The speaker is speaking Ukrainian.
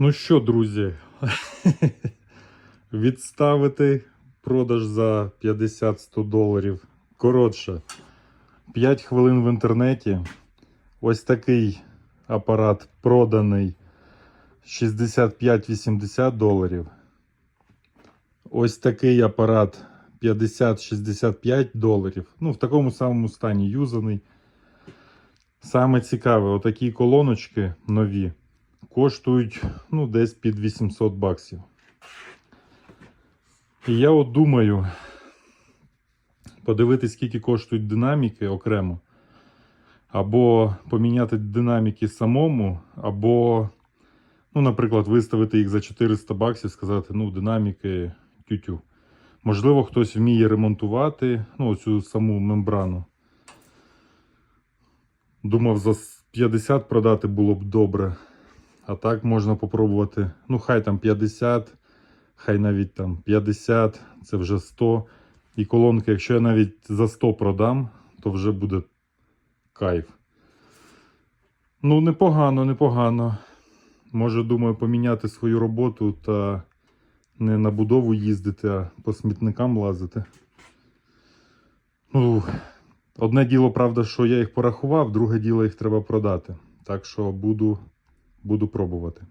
Ну що, друзі, відставити продаж за 50-100 доларів. Коротше, 5 хвилин в інтернеті. Ось такий апарат проданий 65-80 доларів. Ось такий апарат 50-65 доларів. Ну, в такому самому стані юзаний. Саме цікаве, отакі колоночки нові коштують ну, десь під 800 баксів. І я от думаю подивитись, скільки коштують динаміки окремо. Або поміняти динаміки самому, або, ну, наприклад, виставити їх за 400 баксів, сказати, ну, динаміки тютю. Можливо, хтось вміє ремонтувати ну, цю саму мембрану. Думав, за 50 продати було б добре. А так можна попробувати. Ну, хай там 50, хай навіть там 50, це вже 100. І колонки, якщо я навіть за 100 продам, то вже буде кайф. Ну, непогано, непогано. Може, думаю, поміняти свою роботу та не на будову їздити, а по смітникам лазити. Ну, одне діло, правда, що я їх порахував, друге діло їх треба продати. Так що буду, буду пробувати.